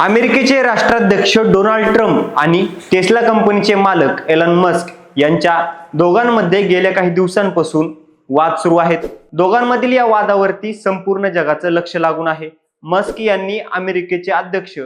अमेरिकेचे राष्ट्राध्यक्ष Donald Trump आणि टेस्ला कंपनीचे मालक एलन मस्क यांच्या दोघांमध्ये गेल्या काही दिवसांपासून वाद सुरू आहेत. दोघांमधील या वादावरती संपूर्ण जगाचं लक्ष लागून आहे. मस्क यांनी अमेरिकेचे अध्यक्ष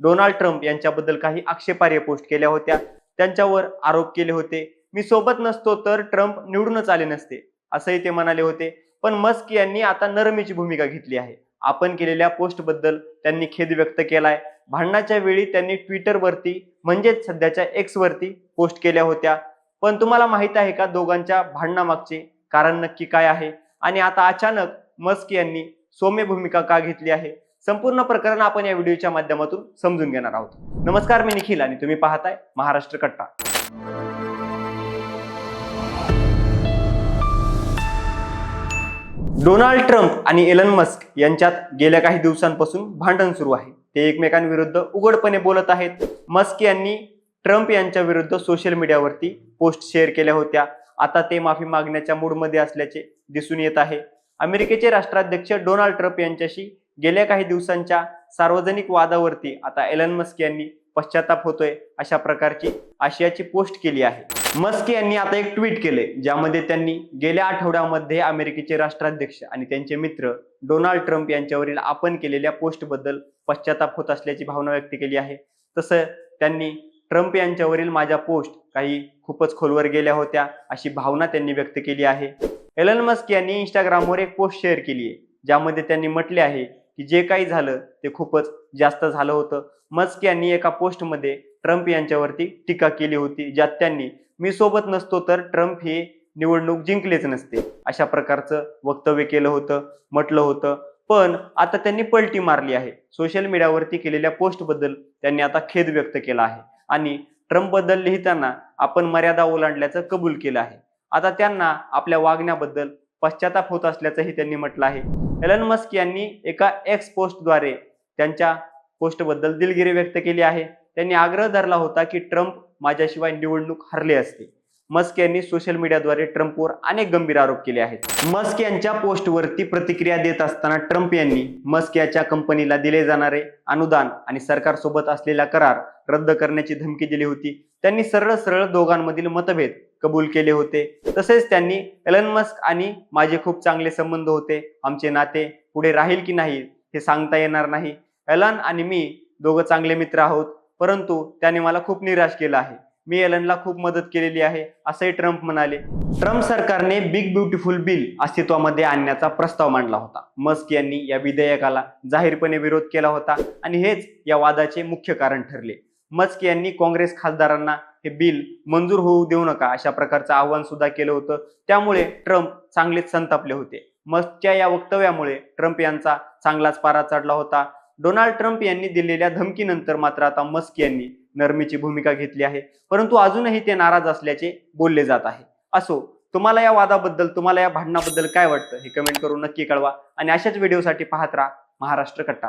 डोनाल्ड ट्रम्प यांच्याबद्दल काही आक्षेपार्ह पोस्ट केल्या होत्या. त्यांच्यावर आरोप केले होते. मी सोबत नसतो तर ट्रम्प निवडूनच आले नसते असंही ते म्हणाले होते. पण मस्क यांनी आता नरमीची भूमिका घेतली आहे. आपण केलेल्या पोस्टबद्दल त्यांनी खेद व्यक्त केलाय. भांडणाच्या वेळी त्यांनी ट्विटरवरती म्हणजेच सध्याच्या एक्स वरती पोस्ट केल्या होत्या. पण तुम्हाला माहीत आहे का दोघांच्या भांडणामागचे कारण नक्की काय आहे? आणि आता अचानक मस्क यांनी सौम्य भूमिका का घेतली आहे? संपूर्ण प्रकरण आपण या व्हिडिओच्या माध्यमातून समजून घेणार आहोत. नमस्कार मी निखिल आणि तुम्ही पाहताय महाराष्ट्र कट्टा. डोनाल्ड ट्रम्प आणि एलन मस्क यांच्यात गेल्या काही दिवसांपासून भांडण सुरू आहे. ते एकमेकांविरुद्ध उघडपणे बोलत आहेत. मस्क यांनी ट्रम्प यांच्या विरुद्ध सोशल मीडियावरती पोस्ट शेअर केल्या होत्या. आता ते माफी मागण्याच्या मूडमध्ये असल्याचे दिसून येत आहे. अमेरिकेचे राष्ट्राध्यक्ष डोनाल्ड ट्रम्प यांच्याशी गेल्या काही दिवसांच्या सार्वजनिक वादावरती आता एलन मस्क यांनी पश्चाताप होतोय अशा प्रकारची आशियाची पोस्ट केली आहे. मस्क यांनी आता एक ट्विट केले ज्यामध्ये त्यांनी गेल्या आठवड्यामध्ये अमेरिकेचे राष्ट्राध्यक्ष आणि त्यांचे मित्र डोनाल्ड ट्रम्प यांच्यावरील आपण केलेल्या पोस्टबद्दल पश्चाताप होत असल्याची भावना व्यक्त केली आहे. तसं त्यांनी ट्रम्प यांच्यावरील माझ्या पोस्ट काही खूपच खोलवर गेल्या होत्या अशी भावना त्यांनी व्यक्त केली आहे. एलन मस्क यांनी इंस्टाग्रामवर एक पोस्ट शेअर केली आहे ज्यामध्ये त्यांनी म्हटले आहे की जे काही झालं ते खूपच जास्त झालं होतं. मस्क यांनी एका पोस्टमध्ये ट्रम्प यांच्यावरती टीका केली होती ज्यात त्यांनी मी सोबत नसतो तर ट्रम्प हे निवडणूक जिंकलेच नसते. अशा प्रकारचं वक्तव्य केलं होतं म्हटलं होतं. पण आता त्यांनी पलटी मारली आहे. सोशल मीडियावरती केलेल्या पोस्टबद्दल त्यांनी आता खेद व्यक्त केला आहे. आणि ट्रम्पबद्दल लिहिताना आपण मर्यादा ओलांडल्याचं कबूल केलं आहे. आता त्यांना आपल्या वागण्याबद्दल पश्चाताप होत असल्याचंही त्यांनी म्हटलं आहे. एलन मस्क यांनी एका एक्स पोस्टद्वारे त्यांच्या पोस्टबद्दल दिलगिरी व्यक्त केली आहे. त्यांनी आग्रह धरला होता की ट्रम्प माझ्याशिवाय निवडणूक हरले असते. मस्क यांनी सोशल मीडियाद्वारे ट्रम्पवर अनेक गंभीर आरोप केले आहेत. मस्क यांच्या पोस्टवरती प्रतिक्रिया देत असताना ट्रम्प यांनी मस्क याच्या कंपनीला दिले जाणारे अनुदान आणि सरकारसोबत असलेला करार रद्द करण्याची धमकी दिली होती. त्यांनी सरळ सरळ दोघांमधील मतभेद कबूल केले होते. तसेच त्यांनी एलन मस्क आणि माझे खूप चांगले संबंध होते. आमचे नाते पुढे राहील की नाही हे सांगता येणार नाही. एलन आणि मी दोघं चांगले मित्र आहोत परंतु त्याने मला खूप निराश केलं आहे. मी एलनला खूप मदत केलेली आहे असंही ट्रम्प म्हणाले. ट्रम्प सरकारने बिग ब्युटिफुल बिल अस्तित्वामध्ये आणण्याचा प्रस्ताव मांडला होता. मस्क यांनी या विधेयकाला जाहीरपणे विरोध केला होता आणि हेच या वादाचे मुख्य कारण ठरले. मस्क यांनी काँग्रेस खासदारांना हे बिल मंजूर होऊ देऊ नका अशा प्रकारचं आव्हान सुद्धा केलं होतं. त्यामुळे ट्रम्प चांगलेच संतापले होते. मस्कच्या या वक्तव्यामुळे ट्रम्प यांचा चांगलाच पारा चढला होता. डोनाल्ड ट्रम्प यांनी दिलेल्या धमकीनंतर मात्र आता मस्क यांनी नरमीची भूमिका घेतली आहे. परंतु अजूनही ते नाराज असल्याचे बोलले जात आहे. असो तुम्हाला या वादाबद्दल तुम्हाला या भांडणाबद्दल काय वाटतं हे कमेंट करून नक्की कळवा आणि अशाच व्हिडिओसाठी पाहत राहा महाराष्ट्र कट्टा.